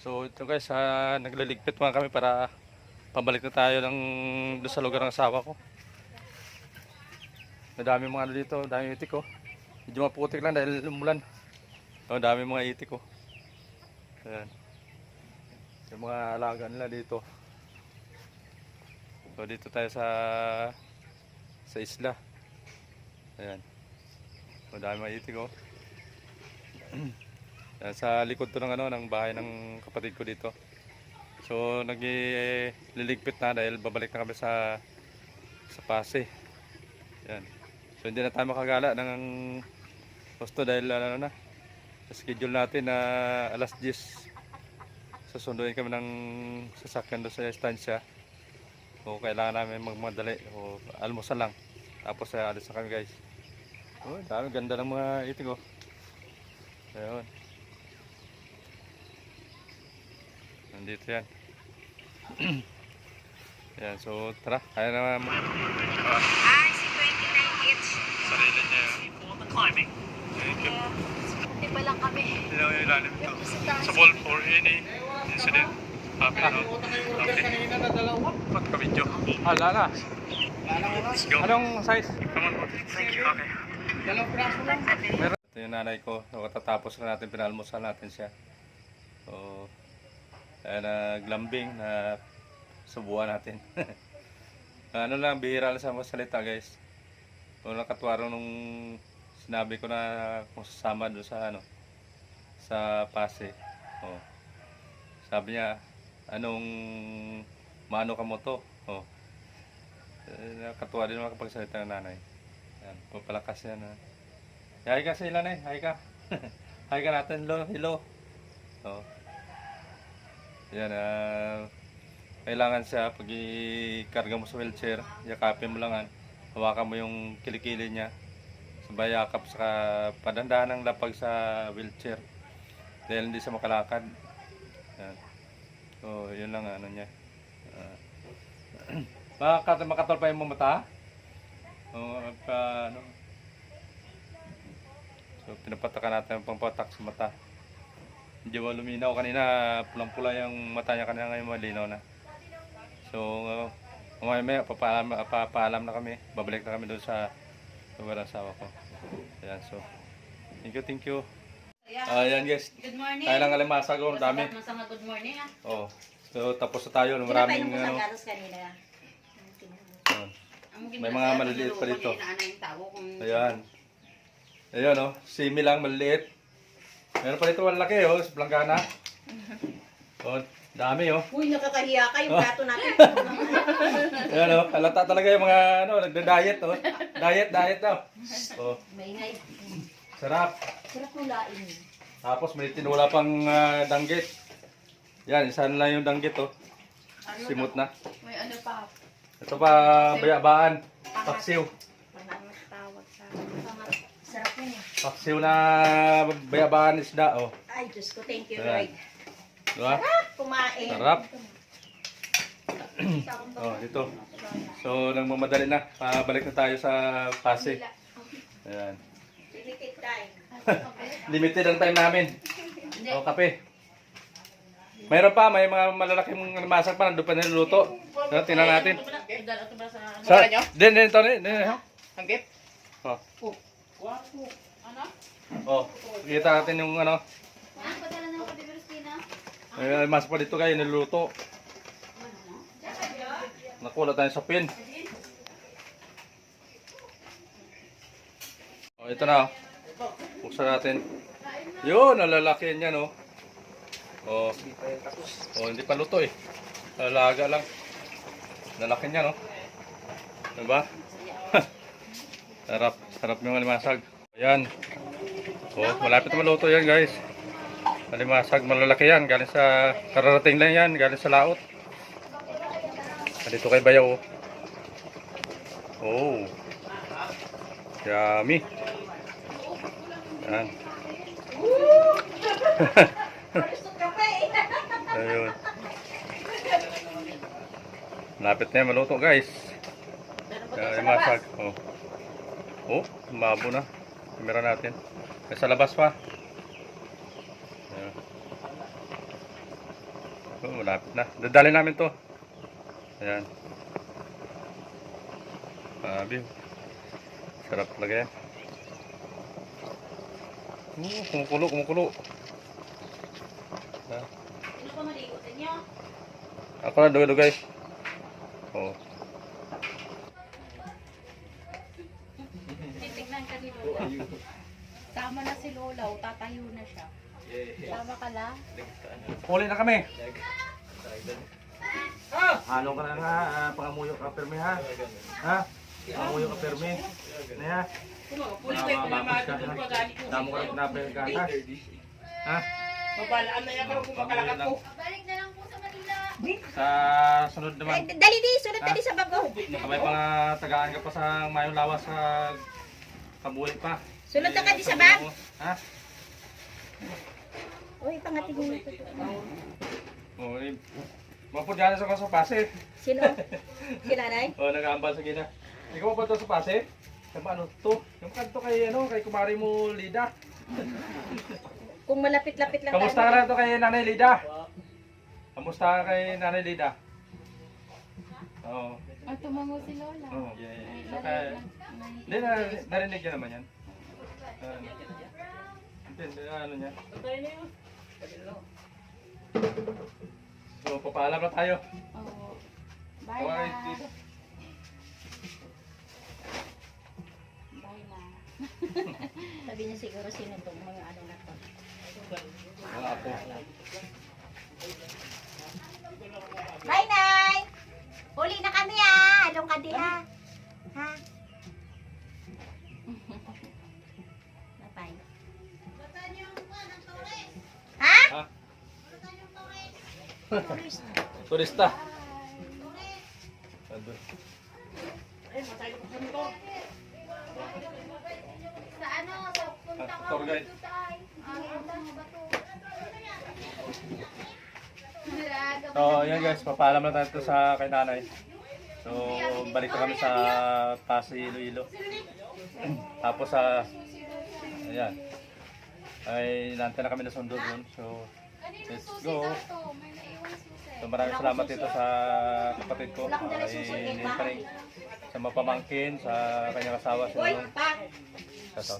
So ito guys, ah, nagliligpit mga kami para pabalik na tayo ng doon sa lugar ng asawa ko. Madami mga ano dito, dami itik ko. Medyo maputik lang dahil umulan. Oh, dami mga itik ko. Ayan. Yung mga alaga nila dito. So dito tayo sa sa isla. Ayan. Madami mga itik ko. Yan, sa likod to ng ano ng bahay ng kapatid ko dito. So nagliligpit na dahil babalik na kami sa sa Pasay. Yan. So hindi na tayo makagala ng gusto dahil ano na sa schedule natin na alas 10 susunduin kami ng sasakyan doon sa estansya. O kailangan namin magmadali o almusal lang. Tapos uh, alis na kami guys. Oh, dami ganda ng mga itik oh. Ayun. Nandito yan. yan, so tara, kaya na mo. Ay, si 29 each. Sarili niya yun. for the climbing. Thank you. Hindi pa lang kami. Ilaw yung ilalim ito. Sa ball for any incident. Happy na. Okay. Ba't ka video? Ah, lala. Let's go. Anong size? Come on. Thank you. Okay. Meron. Ito yung nanay ko. Nakatatapos na natin, pinalmusal natin siya. So, kaya naglambing na subuan natin. ano lang, bihira lang sa mga salita guys. Kung nakatwaro nung sinabi ko na kung sasama doon sa ano, sa Pasay. Oh. Sabi niya, anong mano ka mo to? Oh. Eh, nakatuwa din makapagsalita ng nanay. Yan, papalakas yan. Ha. Hi ka sa ilan eh, hi ka. hi ka natin, hello, hello. Oh. Yan, ah, kailangan siya pag ikarga mo sa wheelchair, yakapin mo lang, ah. hawakan mo yung kilikili niya, sabay yakap sa padandahan ng lapag sa wheelchair dahil hindi siya makalakad. Yan. So, yun lang ano niya. Uh, pa yung mga mata? O, pa, ano? So, pinapatakan natin ang pangpatak sa mata. Medyo luminaw kanina, pulang-pula yung mata niya kanina ngayon malinaw na. So, uh, mamaya maya, papaalam, papaalam na kami. Babalik na kami doon sa lugar ng asawa ko. Ayan, so, thank you, thank you. Ayan guys, Good morning. tayo lang alimasag, oh, ang dami. Masama good morning ah. Oh, so tapos na tayo, maraming Pinapainom ko ano. sa galos kanina. Ayun. May mga maliliit pa dito. Ayan. Ayan oh, simi lang maliliit. Meron pa dito malaki oh, sa Blanggana. Oh, dami oh. Uy, nakakahiya ka yung Oh. plato natin. Ayan oh, halata talaga yung mga ano, nagda-diet oh. Diet, diet daw. Oh, Maingay. sarap. Sarap nulain. Tapos may tinula pang ah, danggit. Yan, isa na lang yung danggit oh. Simot na. May ano pa. Ito pa bayabaan. Paksiw. Panangat tawag sa pangat. Sarap yun eh. Paksiw na bayabaan isda oh. Ay, Diyos ko, thank you, Ayan. Lord. Diba? Kumain. Sarap. Oh, dito. So, nagmamadali na. Pabalik na tayo sa Pasig. Ayan. Limited time. Limited ang time namin. O, kape. Mayroon pa, may mga malalaking masak pa, nandun pa niluluto. So, tingnan natin. Sa, din, din, ito, din, din. Ang gip? Oh. Ano? Oh, kita natin yung ano. May masak pa dito kayo, niluluto. Nakula tayo sa pin. Oh, ito na. oh. Buksan natin. Yun, nalalaki yan oh. Oh. Oh, hindi pa luto eh. Lalaga lang. Lalaki niya no. Diba? sarap, sarap yung alimasag. Ayan. Oh, malapit na maluto yan guys. Alimasag, malalaki yan. Galing sa, kararating lang yan. Galing sa laot. Dito kay Bayaw. oh. Oh. Yummy. Yan. Ayun. Lapit na yan maluto guys. Yan, masag. Oh. Oh, mabo na. Kamera natin. May sa labas pa. Oh, malapit na. Dadali namin to. Ayan. Sabi. Sarap talaga yan. Oh, kumukulo, kumukulo. Ah, Ano? Ako na, dugay-dugay. Oh. Titignan ka ni Lola. Tama na si Lola, o tatayo na siya. Tama ka la? Huli na kami. Halo ka na nga, ah, pangamuyo ka perme ha. Ha? Pangamuyo ka perme. Ano ha? Mamamapos ka ha. Damo ka na pinapin ka ha. Ha? Mabalaan na yan pero kung makalakat ko. Balik na lang po sa Manila. Sa sunod Ay, naman. dali di, sunod dali sa babaw. Kamay pa nga tagaan ka pa sa mayong lawas sa kabuhay pa. Sunod na ka di sa bag. Ha? Uy, pangatingin mo ito. Oh, eh. Mapod gana sa kaso pase. Sino? Si nanay? Oh, nag-aambal sa gina. Ikaw pa to sa pase? Yung ano to? Yung kanto kay ano, kay kumari mo Lida. Kung malapit-lapit lang Kamusta ka na to kay Nanay Lida? Kamusta ka kay Nanay Lida? Oo. Ang tumango si Lola. Oh, yeah, yeah. So, kaya, hindi na, narinig niya naman yan. Hindi, ano niya. So, papaalam na tayo. Oo. Bye na. dito. Bye na. Sabi niya siguro sino itong mga ano na to. Mga apo. Bye, Nay! Huli na kami ah! Anong ka di ha? Turista. Andun. Sa ano? Sa punta Ah, tour guide. So, yan guys, papaalam na tayo sa kay nanay. So, balik na kami sa Pasay, Iloilo. Tapos sa, ayan, ay nantay na kami na sundo doon. So, let's go. So, maraming salamat dito sa kapatid ko. Ay, pa rin sa mapamangkin, sa kanyang asawa. Uy, Sa, pa! sa,